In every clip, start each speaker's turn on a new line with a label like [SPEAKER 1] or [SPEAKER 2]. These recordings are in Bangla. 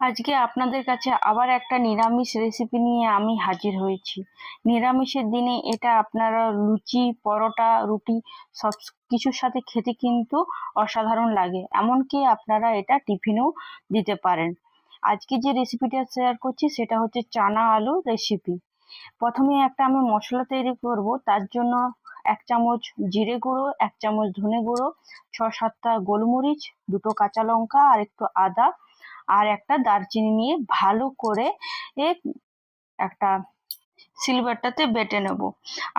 [SPEAKER 1] আজকে আপনাদের কাছে আবার একটা নিরামিষ রেসিপি নিয়ে আমি হাজির হয়েছি। নিরামিষের দিনে এটা আপনারা লুচি, পরোটা, রুটি সব কিছুর সাথে খেতে কিন্তু অসাধারণ লাগে। এমনকি আপনারা এটা টিফিনেও দিতে পারেন। আজকে যে রেসিপিটা শেয়ার করছি সেটা হচ্ছে চানা আলু রেসিপি প্রথমে একটা আমি মশলা তৈরি করব, তার জন্য এক চামচ জিরে গুঁড়ো, এক চামচ ধনে গুঁড়ো, ছ সাতটা গোলমরিচ, দুটো কাঁচা লঙ্কা আর একটু আদা আর একটা দারচিনি নিয়ে ভালো করে একটা সিলভারটাতে বেটে নেব।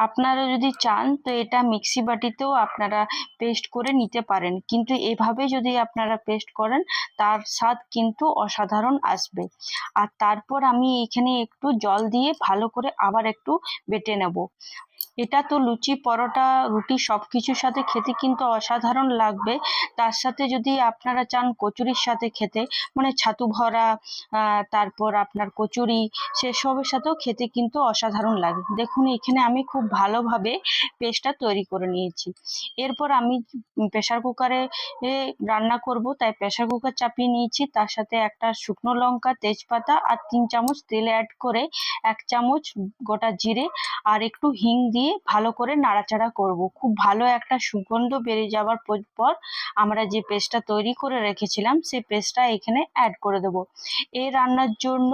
[SPEAKER 1] আপনারা যদি চান তো এটা মিক্সি বাটিতেও আপনারা পেস্ট করে নিতে পারেন। কিন্তু এভাবে যদি আপনারা পেস্ট করেন তার স্বাদ কিন্তু অসাধারণ আসবে। আর তারপর আমি এখানে একটু জল দিয়ে ভালো করে আবার একটু বেটে নেব। এটা তো লুচি, পরোটা, রুটি সব কিছুর সাথে খেতে কিন্তু অসাধারণ লাগবে। তার সাথে যদি আপনারা চান কচুরির সাথে খেতে মানে ছাতু ভরা তারপর আপনার কচুরি, সেসবের সাথেও খেতে কিন্তু অসাধারণ লাগে। দেখুন, এখানে আমি খুব ভালোভাবে পেস্টটা তৈরি করে নিয়েছি। এরপর আমি প্রেশার কুকারে রান্না করব। তাই প্রেশার কুকার চাপিয়ে নিয়েছি। তার সাথে একটা শুকনো লঙ্কা, তেজপাতা আর তিন চামচ তেল অ্যাড করে এক চামচ গোটা জিরে আর একটু হিং দিয়ে ভালো করে নাড়াচাড়া করব। খুব ভালো একটা সুগন্ধ বেরিয়ে যাওয়ার পর আমরা যে পেস্টটা তৈরি করে রেখেছিলাম সেই পেস্টটা এখানে অ্যাড করে দেব। এই রান্নার জন্য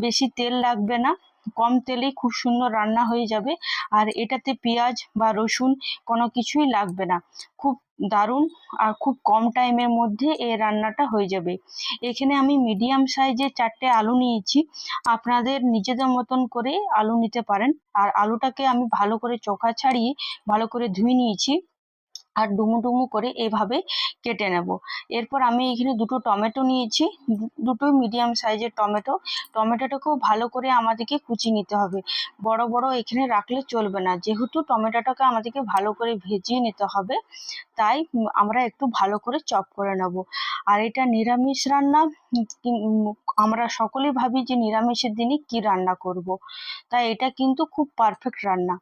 [SPEAKER 1] বেশি তেল লাগবে না। কম তেলেই খুব সুন্দর রান্না হয়ে যাবে। আর এটাতে পেঁয়াজ বা রসুন কোনো কিছুই লাগবে না। খুব দারুণ আর খুব কম টাইমের মধ্যে এই রান্নাটা হয়ে যাবে। এখানে আমি মিডিয়াম সাইজের চারটে আলু নিয়েছি। আপনাদের নিজেদের মতন করে আলু নিতে পারেন। আর আলুটাকে আমি ভালো করে চোখা ছাড়িয়ে ভালো করে ধুয়ে নিয়েছি। আর ডুমু ডুমু করে এভাবে কেটে নেব। এরপর আমি এখানে দুটো টমেটো নিয়েছি। দুটো মিডিয়াম সাইজের টমেটো। টমেটোটাকেও ভালো করে আমাদেরকে কুচি নিতে হবে। বড় বড় এখানে রাখলে চলবে না। যেহেতু টমেটোটাকে আমাদেরকে ভালো করে ভেজিয়ে নিতে হবে, তাই আমরা একটু ভালো করে চপ করে নেব। আর এটা নিরামিষ রান্না। আমরা সকলেই ভাবি যে নিরামিষের দিনে কি রান্না করব। তাই এটা কিন্তু খুব পারফেক্ট রান্না।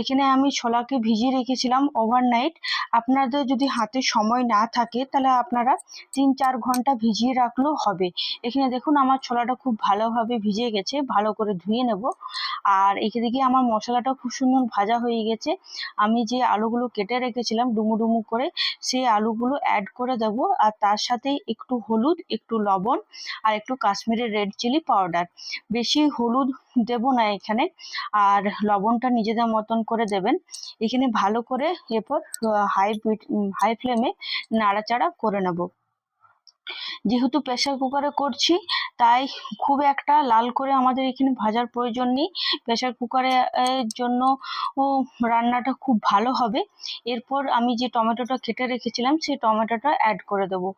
[SPEAKER 1] এখানে আমি ছোলাকে ভিজিয়ে রেখেছিলাম ওভারনাইট আপনাদের যদি হাতে সময় না থাকে, তাহলে আপনারা তিন চার ঘণ্টা ভিজিয়ে রাখলেও হবে। এখানে দেখুন, আমার ছোলাটা খুব ভালোভাবে ভিজে গেছে, ভালো করে ধুয়ে নেব। আর এদিকে আমার মশলাটা খুব সুন্দর ভাজা হয়ে গেছে। আমি যে আলুগুলো কেটে রেখেছিলাম ডুমু ডুমু করে, সেই আলুগুলো অ্যাড করে দেব। আর তার সাথে একটু হলুদ, একটু লবণ আর একটু কাশ্মীরের রেড চিলি পাউডার বেশি হলুদ দেব না এখানে। আর লবণটা নিজেদের মতন করে দেবেন। এখানে ভালো করে এরপর হাই হাই ফ্লেমে নাড়াচাড়া করে নেব। যেহেতু প্রেশার কুকারে করছি, তাই খুব একটা লাল করে আমাদের এখানে ভাজার প্রয়োজন নেই। প্রেশার কুকারে জন্য রান্নাটা খুব ভালো হবে। এরপর আমি যে টমেটোটা কেটে রেখেছিলাম, সেই টমেটোটা অ্যাড করে দেবো।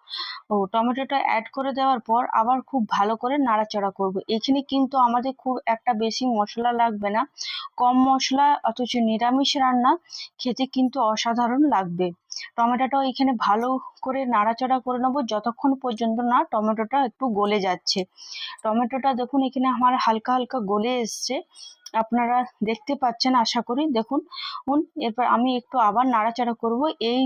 [SPEAKER 1] ও, টমেটোটা অ্যাড করে দেওয়ার পর আবার খুব ভালো করে নাড়াচাড়া করব। এখানে কিন্তু আমাদের খুব একটা বেশি মশলা লাগবে না। কম মশলা, অথচ নিরামিষ রান্না খেতে কিন্তু অসাধারণ লাগবে। টমেটোটাও এখানে ভালো করে নাড়াচাড়া করে নেব, যতক্ষণ পর্যন্ত না টমেটোটা একটু গলে যাচ্ছে। টমেটোটা দেখুন, এখানে আমার হালকা হালকা গলে এসছে। আপনারা দেখতে পাচ্ছেন, আশা করি। দেখুন এরপর আমি একটু আবার নাড়াচাড়া করব। এই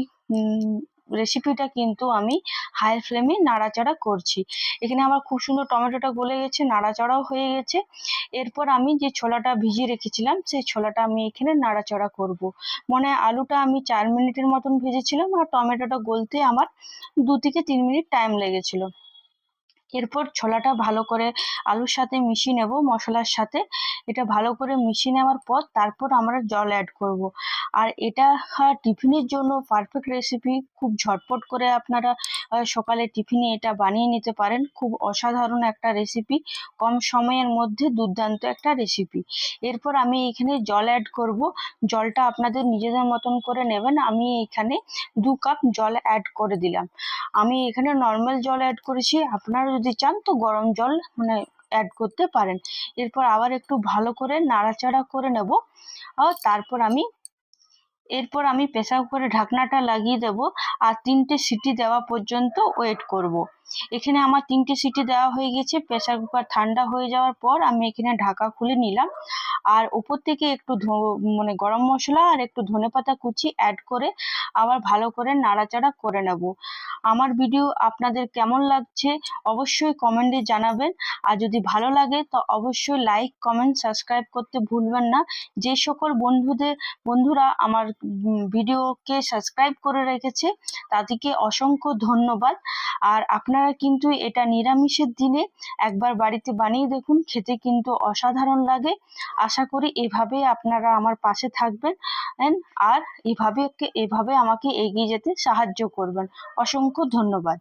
[SPEAKER 1] রেসিপিটা কিন্তু আমি হাই ফ্লেমে নাড়াচাড়া করছি। এখানে আমার খুব সুন্দর টমেটোটা গলে গেছে, নাড়াচাড়াও হয়ে গেছে। এরপর আমি যে ছোলাটা ভিজিয়ে রেখেছিলাম, সেই ছোলাটা আমি এখানে নাড়াচাড়া করব। মানে আলুটা আমি চার মিনিটের মতন ভেজেছিলাম আর টমেটোটা গলতে আমার দু থেকে তিন মিনিট টাইম লেগেছিলো। এরপর ছোলাটা ভালো করে আলুর সাথে মিশিয়ে নেব, মশলার সাথে। এটা ভালো করে মিশিয়ে নেওয়ার পর তারপর আমরা জল অ্যাড করব। আর এটা টিফিনের জন্য পারফেক্ট রেসিপি খুব ঝটপট করে আপনারা সকালে টিফিনে এটা বানিয়ে নিতে পারেন। খুব অসাধারণ একটা রেসিপি কম সময়ের মধ্যে দুর্দান্ত একটা রেসিপি এরপর আমি এখানে জল অ্যাড করব। জলটা আপনাদের নিজেদের মতন করে নেবেন। আমি এখানে দু কাপ জল অ্যাড করে দিলাম। আমি এখানে নর্মাল জল অ্যাড করেছি। আপনারা যদি চান তো গরম জল মানে অ্যাড করতে পারেন। এরপর আবার একটু ভালো করে নাড়াচাড়া করে নেব। তারপর আমি, এরপর আমি প্রেসার কুকারে ঢাকনাটা লাগিয়ে দেব আর তিনটে সিটি দেওয়া পর্যন্ত ওয়েট করব। এখানে আমার তিনটে সিটি দেওয়া হয়ে গেছে। প্রেসার কুকার ঠান্ডা হয়ে যাওয়ার পর আমি এখানে ঢাকা খুলে নিলাম। আর উপর থেকে একটু মানে গরম মশলা আর একটু ধনেপাতা কুচি অ্যাড করে আবার ভালো করে নাড়াচাড়া করে নেব। আমার ভিডিও আপনাদের কেমন লাগছে অবশ্যই কমেন্টে জানাবেন। আর যদি ভালো লাগে তো অবশ্যই লাইক কমেন্ট সাবস্ক্রাইব করতে ভুলবেন না। যে সকল বন্ধুদের, বন্ধুরা আমার ভিডিওকে সাবস্ক্রাইব করে রেখেছে তাদেরকে অসংখ্য ধন্যবাদ। আর আপনারা কিন্তু এটা নিরামিষের দিনে একবার বাড়িতে বানিয়ে দেখুন, খেতে কিন্তু অসাধারণ লাগে। আশা করি এভাবে আপনারা আমার পাশে থাকবেন আর এভাবে এভাবে আমাকে এগিয়ে যেতে সাহায্য করবেন। অসংখ্য ধন্যবাদ।